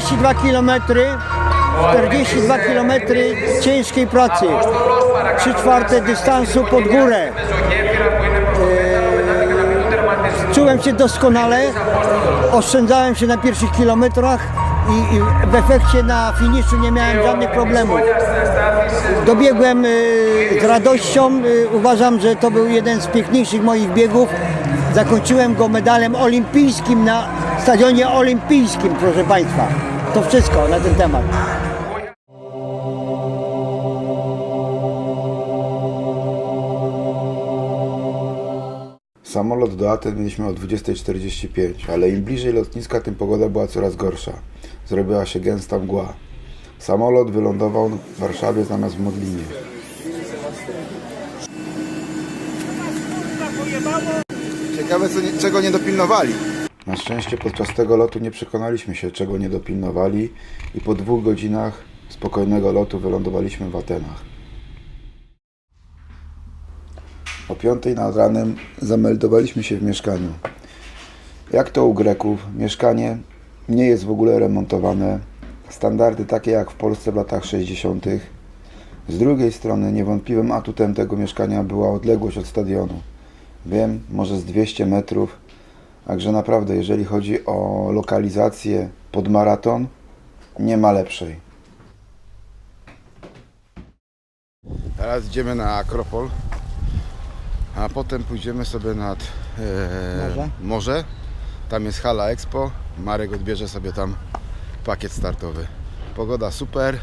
42 km 42 km ciężkiej pracy. 3 czwarte dystansu pod górę. Eee, Czułem się doskonale. Oszczędzałem się na pierwszych kilometrach i, w efekcie na finiszu nie miałem żadnych problemów. Dobiegłem y, z radością. Y, Uważam, że to był jeden z piękniejszych moich biegów. Zakończyłem go medalem olimpijskim na stadionie olimpijskim, proszę Państwa. To wszystko na ten temat. Samolot do Aten mieliśmy o 20.45, ale im bliżej lotniska, tym pogoda była coraz gorsza. Zrobiła się gęsta mgła. Samolot wylądował w Warszawie zamiast w Modlinie. Ciekawe, co nie, czego nie dopilnowali. Na szczęście podczas tego lotu nie przekonaliśmy się, czego nie dopilnowali i po dwóch godzinach spokojnego lotu wylądowaliśmy w Atenach. O piątej nad ranem zameldowaliśmy się w mieszkaniu. Jak to u Greków, mieszkanie nie jest w ogóle remontowane. Standardy takie jak w Polsce w latach 60. Z drugiej strony niewątpliwym atutem tego mieszkania była odległość od stadionu. Wiem, może z 200 metrów. Także naprawdę, jeżeli chodzi o lokalizację pod maraton, nie ma lepszej. Teraz idziemy na Akropol, a potem pójdziemy sobie nad e, Morze? morze. Tam jest hala Expo. Marek odbierze sobie tam pakiet startowy. Pogoda super.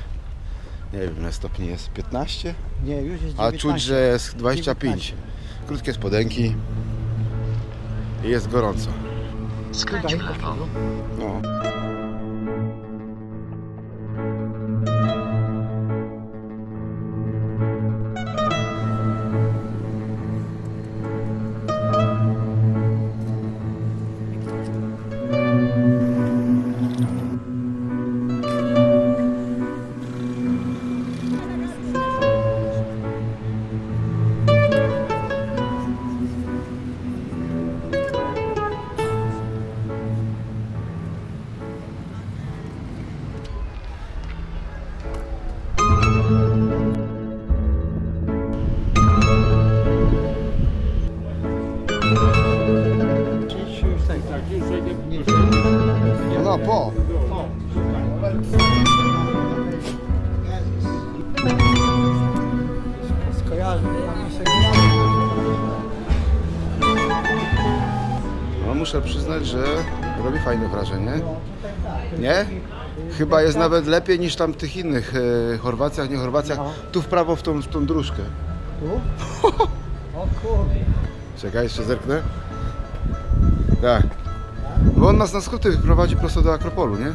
Nie wiem, ile stopni jest? 15? Nie, już jest A czuć, że jest 25. Krótkie spodenki. I jest gorąco. Skręć w lewo. No muszę przyznać, że robi fajne wrażenie. Nie? Chyba jest nawet lepiej niż tam tych innych e, Chorwacjach, nie Chorwacjach. Tu w prawo w tą, w tą dróżkę. Tu? O kurde. Czekaj, jeszcze zerknę. Tak. Bo on nas na skróty wyprowadzi prosto do Akropolu, nie?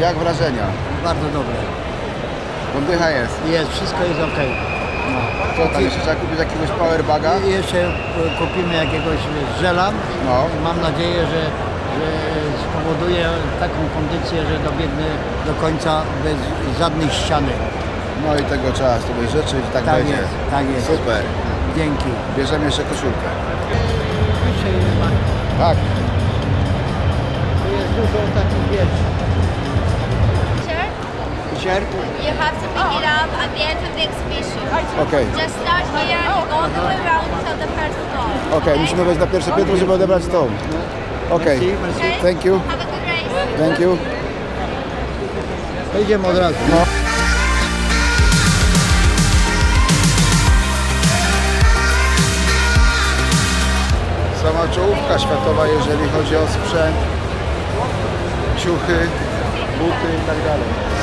Jak wrażenia? Bardzo dobre. Oddycha jest. Jest, wszystko jest ok. Co tam jeszcze trzeba kupić jakiegoś powerbaga? I jeszcze e, kupimy jakiegoś żela. No. Mam nadzieję, że, że spowoduje taką kondycję, że dobiegnę do końca bez żadnej ściany. No i tego trzeba sobie życzyć, tak, Tak będzie. jest, tak jest. Super. Dzięki. Bierzemy jeszcze koszulkę. Tak. tu jest dużo takich wierszy. T-shirt. You have to pick it up at the end of the exhibition. Okej. Just start here and go all the way around till the first floor. Okej, musimy wejść na pierwsze piętro, żeby odebrać tą. Okej. Okay? Thank you. Have a good race. Thank you. Idziemy od razu. No. Sama czołówka światowa, jeżeli chodzi o sprzęt, ciuchy, buty i tak dalej.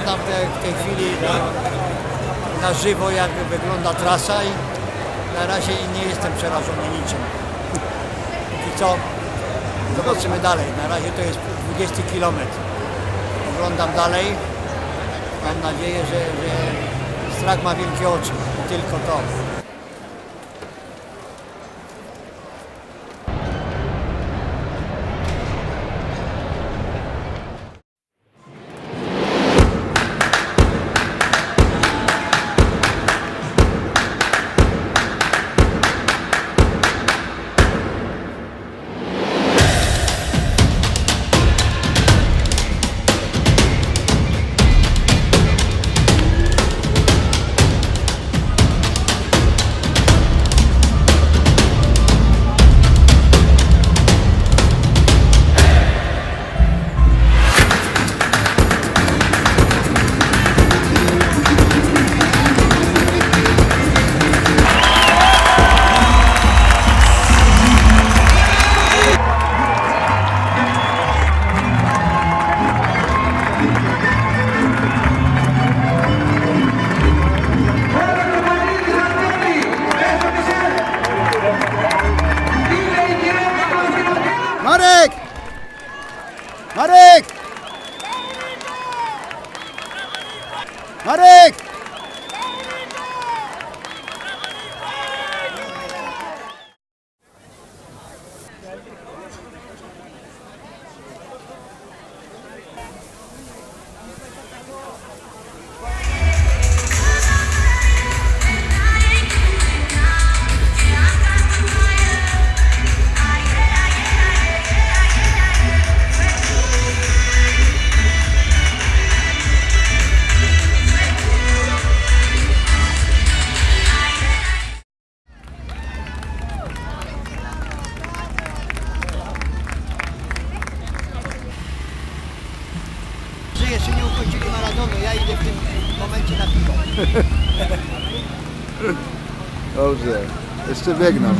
Oglądam te, w tej chwili na, na żywo, jak wygląda trasa i na razie nie jestem przerażony niczym. I co? Zobaczymy dalej. Na razie to jest 20 km. Oglądam dalej. Mam nadzieję, że, że strach ma wielkie oczy. Tylko to. Maratonu, ja idę w tym momencie na piwo. Dobrze. Jeszcze biegną.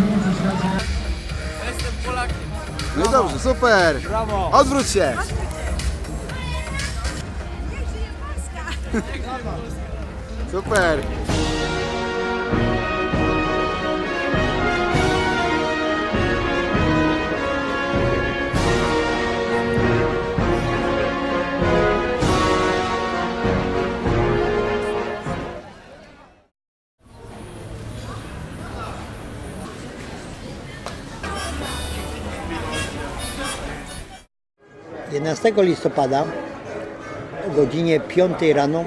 No i dobrze, super! Brawo! Odwróć się! Super! Jedenastego listopada o godzinie 5 rano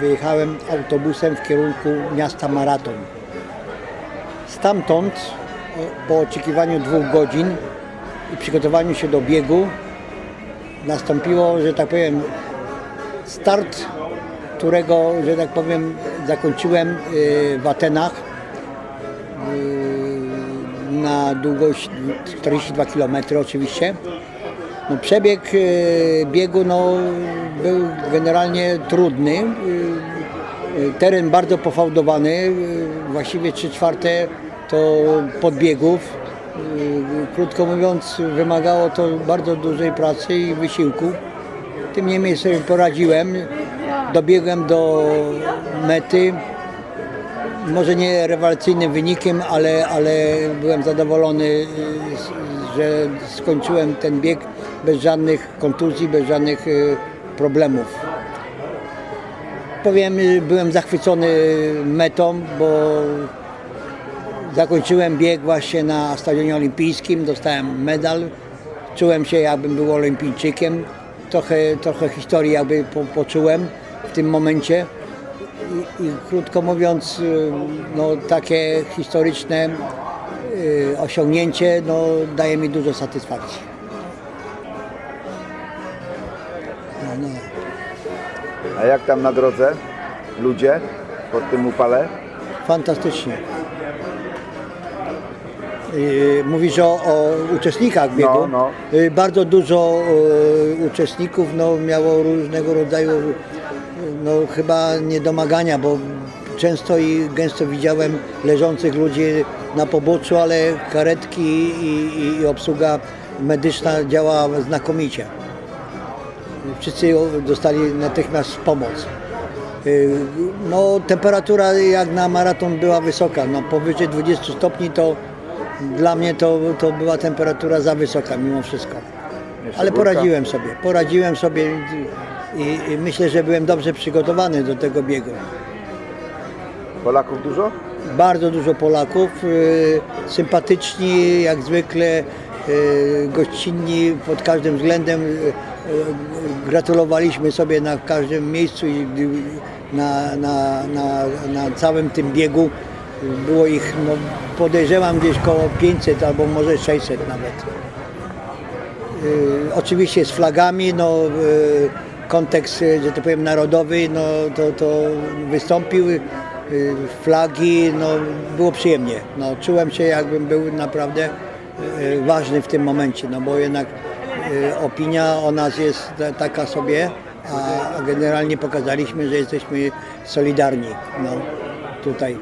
wyjechałem autobusem w kierunku miasta Maraton. Stamtąd e, po oczekiwaniu dwóch godzin i przygotowaniu się do biegu nastąpiło, że tak powiem, start, którego, że tak powiem, zakończyłem y, w Atenach y, na długość 42 km oczywiście. No, przebieg y, biegu no, był generalnie trudny. Y, y, Teren bardzo pofałdowany, właściwie 3 czwarte to podbiegów. Krótko mówiąc, wymagało to bardzo dużej pracy i wysiłku. Tym niemniej sobie poradziłem. Dobiegłem do mety. Może nie rewelacyjnym wynikiem, ale, ale byłem zadowolony, z- że skończyłem ten bieg bez żadnych kontuzji, bez żadnych y, problemów. Powiem, y, byłem zachwycony metą, bo zakończyłem bieg właśnie na Stadionie Olimpijskim, dostałem medal, czułem się jakbym był olimpijczykiem, trochę, trochę historii jakby po, poczułem w tym momencie. I, i krótko mówiąc y, no, takie historyczne y, osiągnięcie no, daje mi dużo satysfakcji. No, no. A jak tam na drodze? Ludzie pod tym upale? Fantastycznie. Yy, Mówisz o, o uczestnikach biegu. No, no. Yy, Bardzo dużo yy, uczestników no, miało różnego rodzaju no, chyba niedomagania, bo często i gęsto widziałem leżących ludzi na poboczu, ale karetki i, i, i obsługa medyczna działa znakomicie. Wszyscy dostali natychmiast pomoc. Y, No, temperatura jak na maraton była wysoka. No, powyżej 20 stopni to dla mnie to, to była temperatura za wysoka mimo wszystko. Ale poradziłem sobie. Poradziłem sobie i, i myślę, że byłem dobrze przygotowany do tego biegu. Polaków dużo? Bardzo dużo Polaków, y, sympatyczni jak zwykle, y, gościnni pod każdym względem. y, Gratulowaliśmy sobie na każdym miejscu i na, na, na, na całym tym biegu. Było ich, no, podejrzewam, gdzieś koło 500 albo może 600 nawet. Oczywiście z flagami, no, kontekst, że tak powiem, narodowy, no, to, to wystąpił, flagi, no, było przyjemnie. No, czułem się jakbym był naprawdę y, ważny w tym momencie, no bo jednak y, opinia o nas jest ta- taka sobie, a generalnie pokazaliśmy, że jesteśmy solidarni no, tutaj.